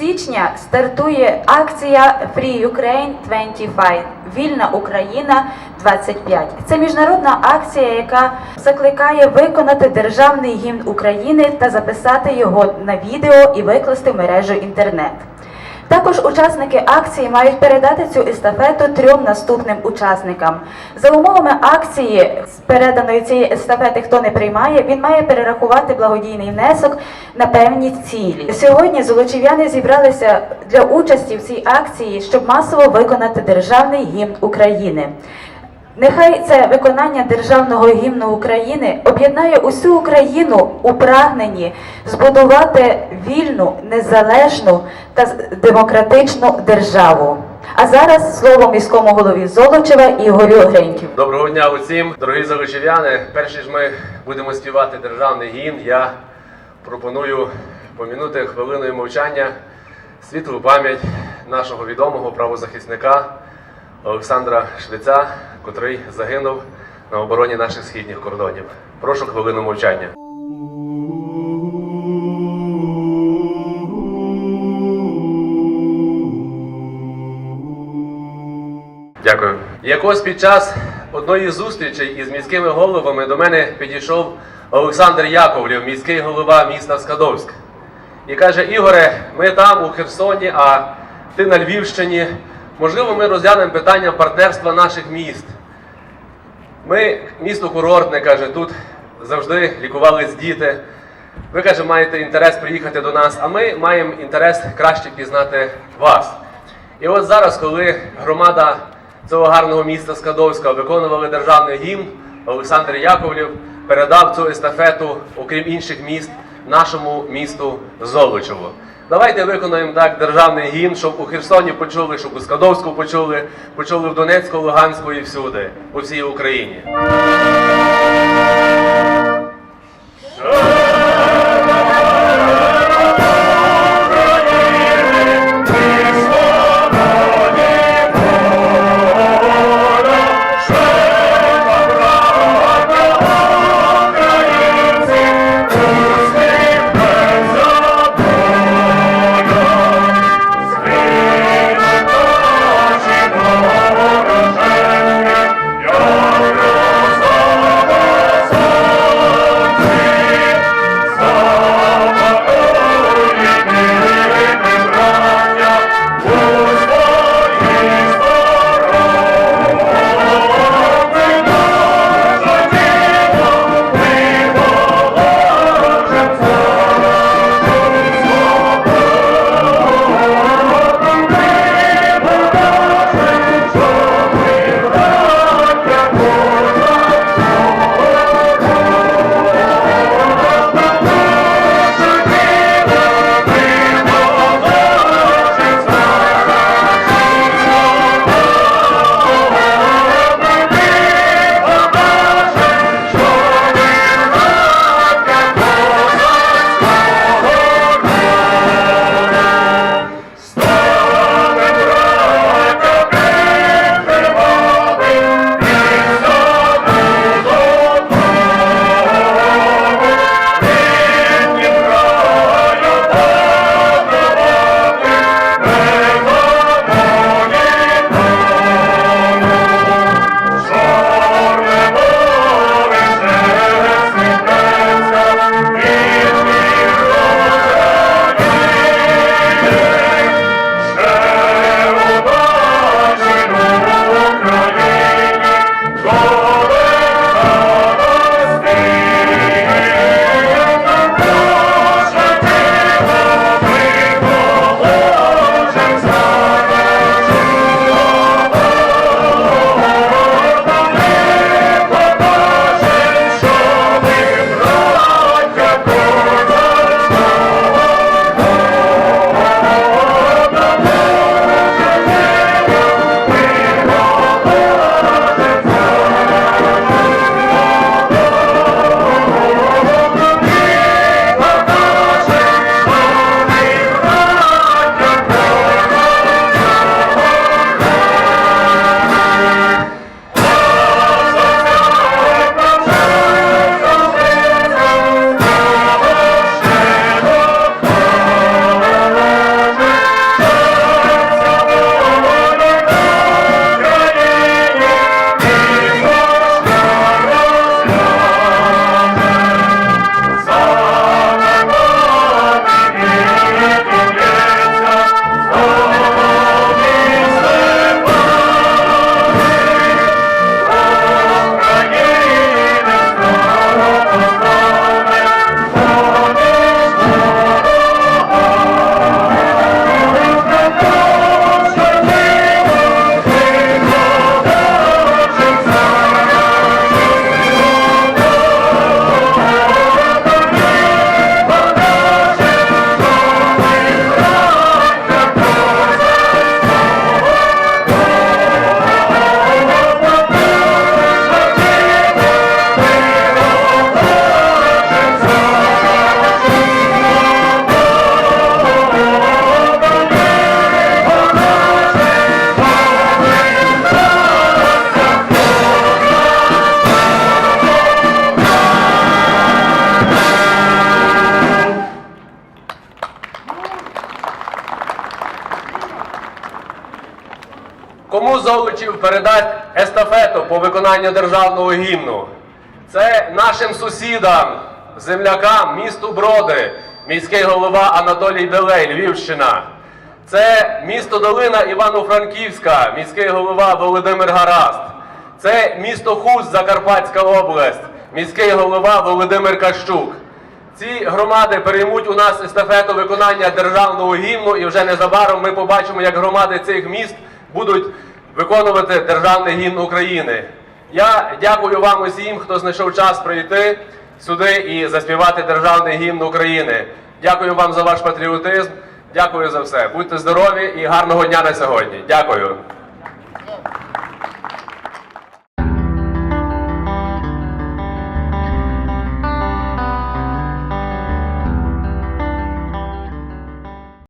січня стартує акція Free Ukraine 25 Вільна Україна 25. Це міжнародна акція, яка закликає виконати державний гімн України та записати його на відео і викласти в мережу інтернет. Також учасники акції мають передати цю естафету трьом наступним учасникам. За умовами акції переданої цієї естафети, хто не приймає, він має перерахувати благодійний внесок на певні цілі. Сьогодні золочів'яни зібралися для участі в цій акції, щоб масово виконати державний гімн України. Нехай це виконання державного гімну України об'єднає усю Україну у прагненні збудувати вільну, незалежну та демократичну державу. А зараз слово міському голові Золочева Ігорю Гриньків. Доброго дня усім, дорогі залучів'яни. Перш ніж ми будемо співати державний гімн, я пропоную помінути хвилиною мовчання світлу пам'ять нашого відомого правозахисника Олександра Швеця, котрий загинув на обороні наших східних кордонів. Прошу хвилину мовчання. Дякую. Якось під час одної зустрічі із міськими головами до мене підійшов Олександр Яковлів, міський голова міста Скадовськ. І каже: Ігоре, ми там у Херсоні, а ти на Львівщині. Можливо, ми розглянемо питання партнерства наших міст. Ми місто курортне, каже, тут завжди лікувались діти. Ви каже, маєте інтерес приїхати до нас, а ми маємо інтерес краще пізнати вас. І от зараз, коли громада цього гарного міста Скадовська виконували державний гімн, Олександр Яковлів передав цю естафету, окрім інших міст, нашому місту Золочеву. Давайте виконаємо так державний гімн, щоб у Херсоні почули, щоб у Скадовську почули, почули в Донецьку, Луганську і всюди, по всій Україні. Передасть естафету по виконанню державного гімну? Це нашим сусідам, землякам, місту Броди, міський голова Анатолій Делей, Львівщина. Це місто Долина Івано-Франківська, міський голова Володимир Гараст. Це місто Хуст, Закарпатська область, міський голова Володимир Кащук. Ці громади переймуть у нас естафету виконання державного гімну, і вже незабаром ми побачимо, як громади цих міст будуть виконувати державний гімн України. Я дякую вам усім, хто знайшов час прийти сюди і заспівати державний гімн України. Дякую вам за ваш патріотизм. Дякую за все. Будьте здорові і гарного дня на сьогодні. Дякую.